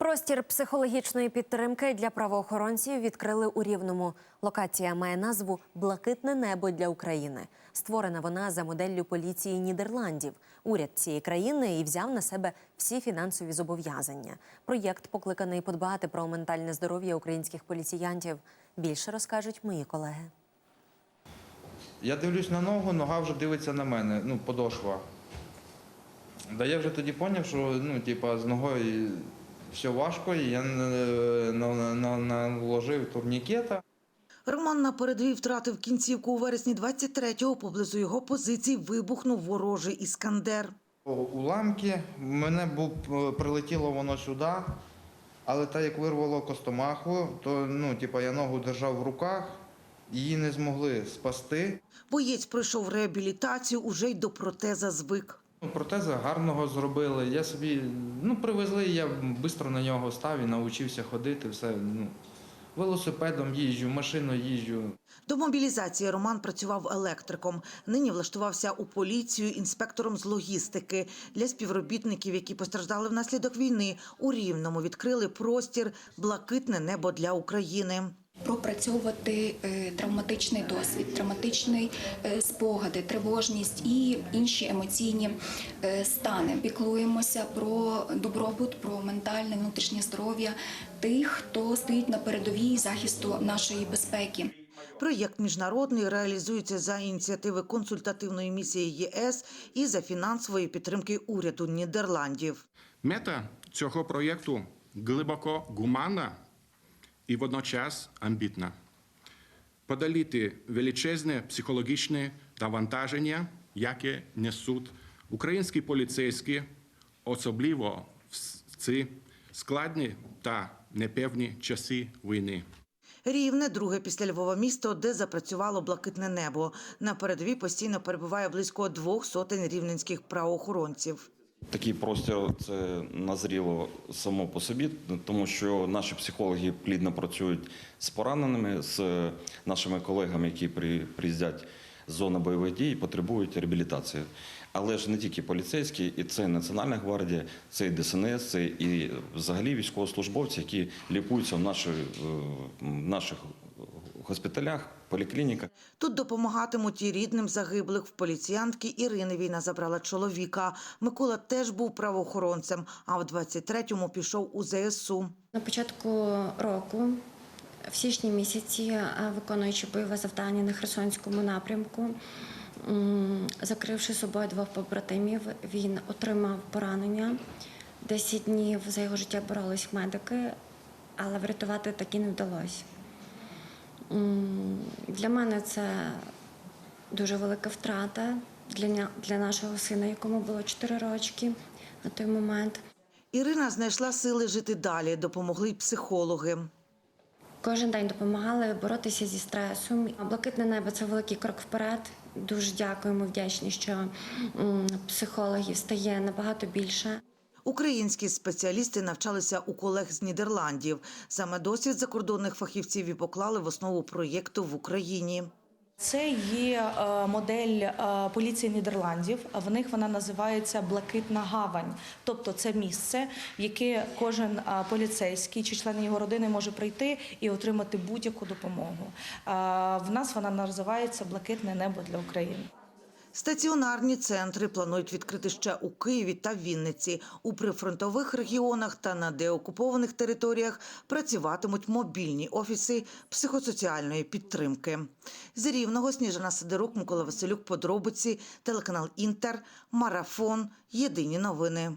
Простір психологічної підтримки для правоохоронців відкрили у Рівному. Локація має назву Блакитне небо для України. Створена вона за моделлю поліції Нідерландів. Уряд цієї країни і взяв на себе всі фінансові зобов'язання. Проєкт покликаний подбати про ментальне здоров'я українських поліціянтів. Більше розкажуть мої колеги. Я дивлюсь на ногу, нога вже дивиться на мене, ну, подошва. Да я вже тоді зрозумів, що ну, типа, з ногою все важко, і я на- наложив турнікета. Роман на передовій втратив кінцівку у вересні 23-го. Поблизу його позицій вибухнув ворожий іскандер. Уламки, мене був, е, прилетіло воно сюди, але так як вирвало костомаху, то ну, типа, я ногу держав в руках, її не змогли спасти. Боєць пройшов реабілітацію, уже й до протеза звик. Протези гарного зробили. Я собі ну, привезли, я швидко на нього став і навчився ходити. Все, ну, велосипедом їжджу, машиною їжджу. До мобілізації Роман працював електриком. Нині влаштувався у поліцію інспектором з логістики. Для співробітників, які постраждали внаслідок війни, у Рівному відкрили простір «Блакитне небо для України». Пропрацьовувати е, травматичний досвід, травматичний е, спогади, тривожність і інші емоційні е, стани. Піклуємося про добробут, про ментальне внутрішнє здоров'я тих, хто стоїть на передовій захисту нашої безпеки. Проєкт міжнародний реалізується за ініціативи консультативної місії ЄС і за фінансової підтримки уряду Нідерландів. Мета цього проєкту глибоко гуманна і водночас амбітна. Подоліти величезне психологічне навантаження, яке несуть українські поліцейські, особливо в ці складні та непевні часи війни. Рівне друге після Львова місто, де запрацювало блакитне небо. На передовій постійно перебуває близько двох сотень рівненських правоохоронців. Такий простір це назріло само по собі, тому що наші психологи плідно працюють з пораненими, з нашими колегами, які при- приїздять з зони бойових дій потребують реабілітації. Але ж не тільки поліцейські, і це і Національна гвардія, це і ДСНС, це і взагалі військовослужбовці, які лікуються в наших, в наших госпіталях, поліклініках. Тут допомагатимуть і рідним загиблих. В поліціянтки Ірини війна забрала чоловіка. Микола теж був правоохоронцем, а в 23-му пішов у ЗСУ. На початку року, в січні місяці, е, виконуючи бойове завдання на Херсонському напрямку, закривши собою двох побратимів, він отримав поранення. Десять днів за його життя боролись медики, але врятувати таки не вдалося. Для мене це дуже велика втрата для, для нашого сина, якому було 4 рочки на той момент. Ірина знайшла сили жити далі. Допомогли й психологи. Кожен день допомагали боротися зі стресом. Блакитне небо це великий крок вперед. Дуже дякуємо, вдячні, що психологів стає набагато більше. Українські спеціалісти навчалися у колег з Нідерландів. Саме досвід закордонних фахівців і поклали в основу проєкту в Україні. Це є е, модель е, поліції Нідерландів. В них вона називається Блакитна гавань. Тобто це місце, в яке кожен е, поліцейський чи член його родини може прийти і отримати будь-яку допомогу. В нас вона називається Блакитне небо для України. Стаціонарні центри планують відкрити ще у Києві та Вінниці. У прифронтових регіонах та на деокупованих територіях працюватимуть мобільні офіси психосоціальної підтримки. З Рівного Сніжана Сидорук, Микола Василюк, подробиці, телеканал Інтер, Марафон. Єдині новини.